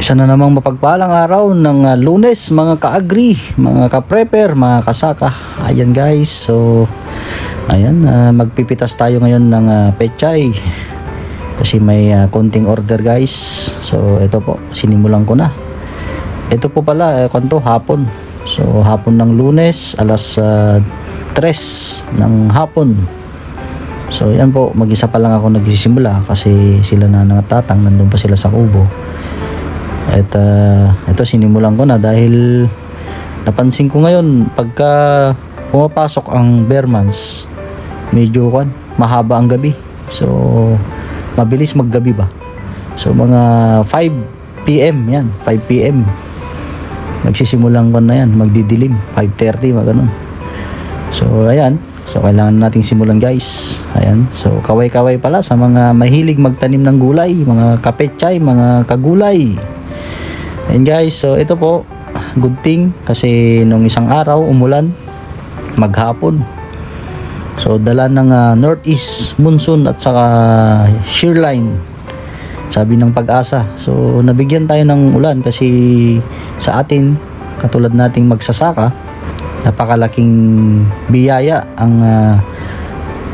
Isa na namang mapagpalang araw ng uh, lunes mga ka-agri, mga ka-prepper, mga kasaka. Ayan guys, so ayan, uh, magpipitas tayo ngayon ng uh, pechay. Kasi may uh, konting order guys. So ito po, sinimulan ko na. Ito po pala, eh, kwanto, hapon. So hapon ng lunes, alas uh, 3 ng hapon. So yan po, mag-isa pa lang ako nagsisimula kasi sila na nangatatang, nandun pa sila sa kubo. At uh, ito sinimulan ko na dahil napansin ko ngayon pagka pumapasok ang Bearmans, medyo kan, mahaba ang gabi. So mabilis maggabi ba. So mga 5 PM yan, 5 PM. Nagsisimulan ko na yan, magdidilim, 5.30, mga ganun. So ayan, so kailangan nating simulan guys. Ayan, so kaway-kaway pala sa mga mahilig magtanim ng gulay, mga kapetchay, mga kagulay. Ayan guys, so ito po, good thing kasi nung isang araw umulan, maghapon. So dala ng ah, northeast monsoon at saka shear line. Sabi ng pag-asa. So nabigyan tayo ng ulan kasi sa atin, katulad nating magsasaka, napakalaking biyaya ang ah,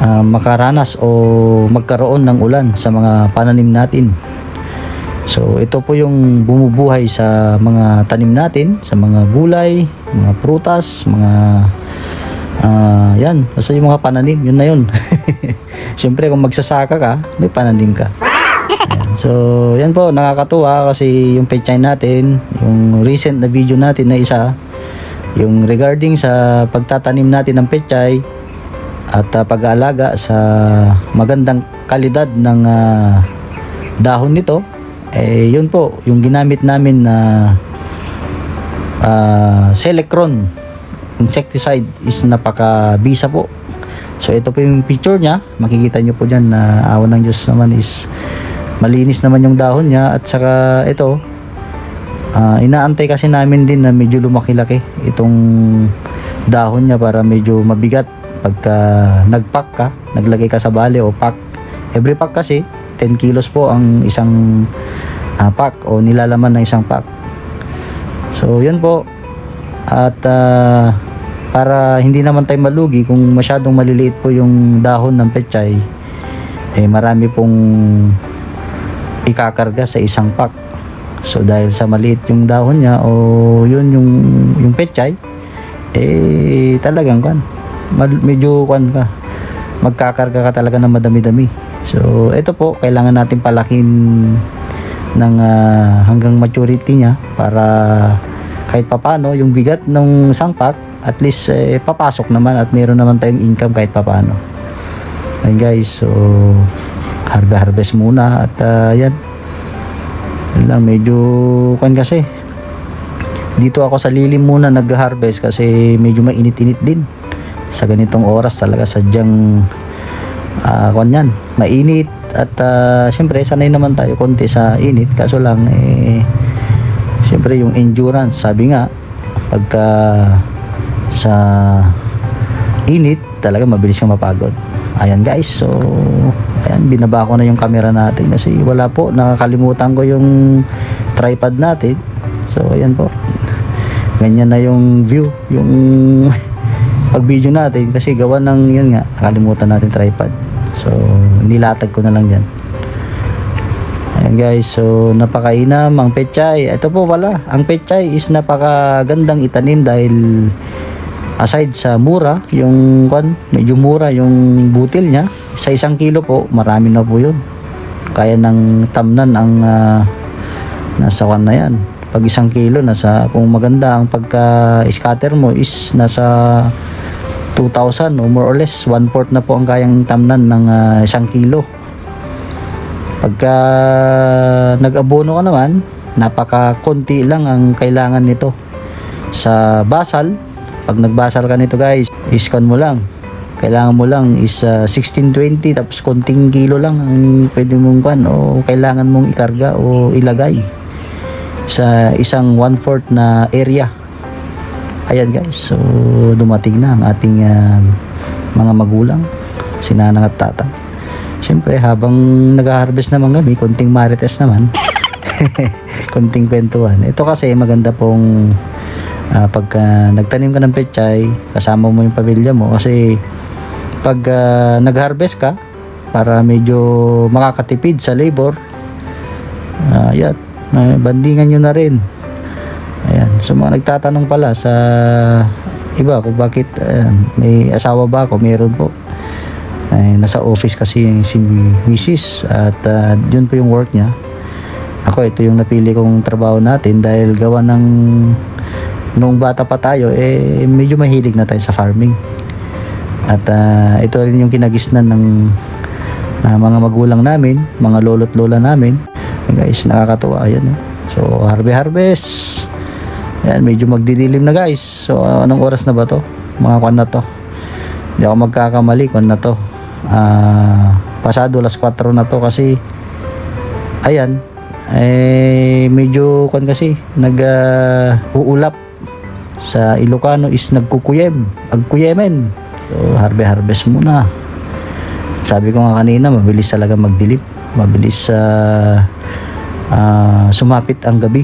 ah, makaranas o magkaroon ng ulan sa mga pananim natin. So ito po yung bumubuhay sa mga tanim natin, sa mga gulay, mga prutas, mga ah yan, basta yung mga pananim, yun na yun. Siyempre kung magsasaka ka, may pananim ka. Ayan. So yan po, nakakatuwa kasi yung pechay natin, yung recent na video natin na isa, yung regarding sa pagtatanim natin ng pechay at ah, pag-aalaga sa magandang kalidad ng ah, dahon nito eh yun po yung ginamit namin na uh, Selecron insecticide is napaka-bisa po. So ito po yung picture niya. Makikita nyo po dyan na awan ng Diyos naman is malinis naman yung dahon niya. At saka ito ah, inaantay kasi namin din na medyo lumaki-laki itong dahon niya para medyo mabigat. Pagka nagpack ka naglagay ka sa bale o pack. Every pack kasi 10 kilos po ang isang ah, pack o nilalaman ng isang pack. So, yun po. At ah, para hindi naman tayo malugi kung masyadong maliliit po yung dahon ng pechay, eh marami pong ikakarga sa isang pack. So, dahil sa maliit yung dahon niya o yun yung, yung pechay, eh talagang kan, medyo kan ka, magkakarga ka talaga ng madami-dami. So, ito po, kailangan natin palakin ng ah, hanggang maturity niya para kahit papano yung bigat ng sangpak at least eh, papasok naman at meron naman tayong income kahit papano. Ayun guys, so harvest harvest muna at ah, yan. Yun lang medyo kan kasi dito ako sa lilim muna nag-harvest kasi medyo mainit-init din. Sa ganitong oras talaga sadyang uh, yan, mainit at uh, syempre sanay naman tayo konti sa init. Kaso lang eh syempre yung endurance sabi nga pagka sa init talaga mabilis kang mapagod. Ayan guys. So ayan binaba ko na yung camera natin kasi wala po. Nakakalimutan ko yung tripod natin. So ayan po. Ganyan na yung view yung pag video natin. Kasi gawa ng yun nga nakalimutan natin tripod so nilatag ko na lang dyan. Ayan guys. So napakainam. Ang pechay. Ito po pala. Ang pechay is napakagandang itanim dahil aside sa mura yung kwan medyo mura yung butil niya. Sa isang kilo po marami na po yun. Kaya ng tamnan ang ah, nasa kwan na yan. Pag isang kilo nasa kung maganda ang pagka scatter mo is nasa 2,000 o more or less one fourth na po ang kayang tamnan ng ah, isang kilo. Pagka nag-abono ka naman napaka konti lang ang kailangan nito. Sa basal pag nagbasal ka nito guys iskan mo lang. Kailangan mo lang is ah, 1620 tapos konting kilo lang ang pwede mong kan o kailangan mong ikarga o ilagay sa isang one-fourth na area. Ayan guys, so dumating na ang ating ah, mga magulang, si nanang at tata. Siyempre, habang nag-harvest naman kami, konting marites naman. Kunting kwentuhan. Ito kasi maganda pong ah, pagka nagtanim ka ng pechay, kasama mo yung pamilya mo kasi pag ah, nag-harvest ka para medyo makakatipid sa labor, ah, yan, ah, bandingan nyo na rin. So mga nagtatanong pala sa iba kung bakit ayan, may asawa ba ako, meron po. Ay, nasa office kasi si Mrs. at ah, yun po yung work niya. Ako, ito yung napili kong trabaho natin dahil gawa ng nung bata pa tayo, eh medyo mahilig na tayo sa farming. At ah, ito rin yung kinagisnan ng ah, mga magulang namin, mga lolo't lola namin. Guys, nakakatuwa. Ayan, oh. So, harbe-harvest. Ayan, medyo magdidilim na guys. So, ah, anong oras na ba to? Mga kwan na to. Hindi ako magkakamali kwan na to. Ah, pasado las 4 na to kasi ayan, eh medyo kwan kasi nag ah, sa Ilocano is nagkukuyem, agkuyemen. So, harbe-harvest muna. Sabi ko nga kanina, mabilis talaga magdilim. Mabilis sa sumapit ang gabi.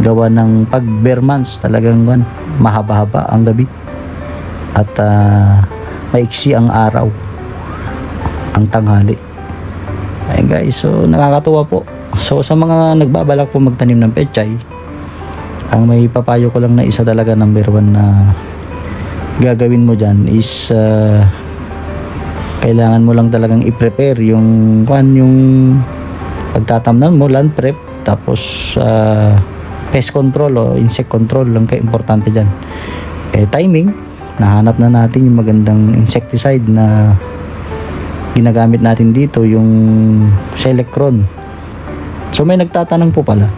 Gawa ng pag months talagang kwan, mahaba-haba ang gabi. At ah, maiksi ang araw. Ang tanghali. Ayun guys, so nakakatuwa po. So sa mga nagbabalak po magtanim ng pechay, ang may papayo ko lang na isa talaga number one na gagawin mo dyan is ah, kailangan mo lang talagang i-prepare yung kwan yung pagtatamnan mo land prep tapos ah, pest control o insect control lang kay importante dyan. Eh timing. Nahanap na natin yung magandang insecticide na ginagamit natin dito yung Selectron so may nagtatanong po pala.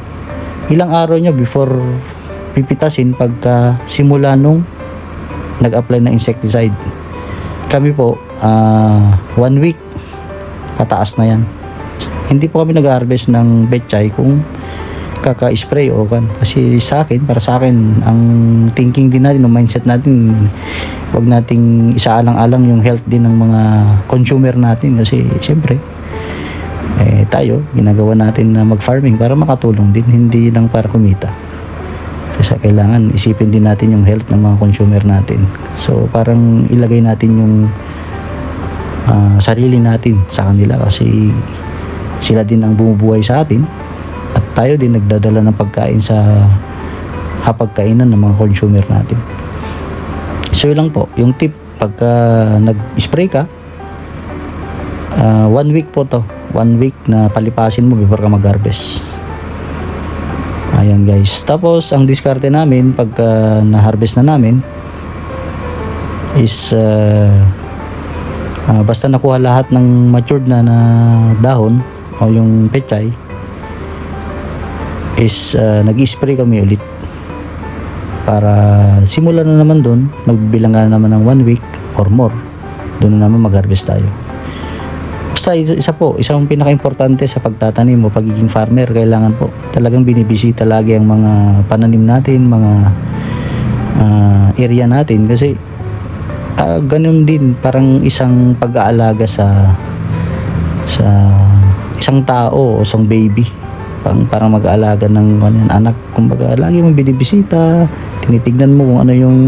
Ilang araw nyo before pipitasin pagka simula nung nag-apply ng insecticide? Kami po ah, one week. Pataas na yan. Hindi po kami nag-harvest ng betchay kung kaka-spray o kan kasi sa akin para sa akin ang thinking din natin ang mindset natin wag nating isaalang-alang yung health din ng mga consumer natin. Kasi syempre eh, tayo ginagawa natin na mag-farming para makatulong din hindi lang para kumita. Kasi kailangan isipin din natin yung health ng mga consumer natin. So parang ilagay natin yung ah, sarili natin sa kanila kasi sila din ang bumubuhay sa atin. at tayo din nagdadala ng pagkain sa hapagkainan ng mga consumer natin. So yun lang po, yung tip pagka nag-spray ka, ah, one week po to, one week na palipasin mo before ka mag-harvest. Ayan guys. Tapos ang diskarte namin pagka na-harvest na namin is ah, ah, basta nakuha lahat ng matured na na dahon o yung pechay is uh, nag-spray kami ulit. Para simulan na naman doon magbilang na naman ng one week or more. Doon na naman mag-harvest tayo. Basta isa, po isang pinaka-importante sa pagtatanim o pagiging farmer kailangan po talagang binibisita lagi ang mga pananim natin mga ah, area natin. Kasi ah, ganun din parang isang pag-aalaga sa sa isang tao o isang baby pang parang mag-aalaga ng ano anak kumbaga lagi mo binibisita. Tinitignan mo kung ano yung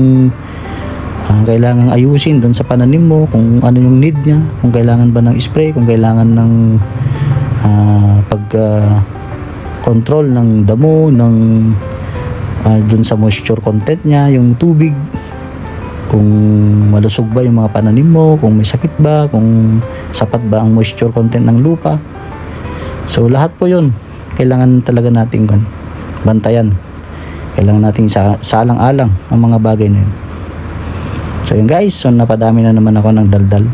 ah, kailangang ayusin doon sa pananim mo kung ano yung need niya kung kailangan ba ng spray kung kailangan ng ah, pag ah, control ng damo ng ah, doon sa moisture content niya yung tubig. Kung malusog ba yung mga pananim mo, kung may sakit ba, kung sapat ba ang moisture content ng lupa. So lahat po yun, kailangan talaga nating kan- bantayan. Kailangan nating sa salang-alang ang mga bagay na yun. So yun guys, so napadami na naman ako ng daldal.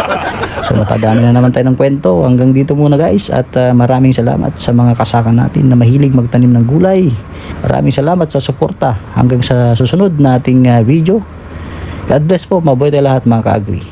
so napadami na naman tayo ng kwento. Hanggang dito muna guys at ah, maraming salamat sa mga kasaka natin na mahilig magtanim ng gulay. Maraming salamat sa suporta. Hanggang sa susunod nating ah, video. God bless po, mabuhay tayo lahat mga ka-agree.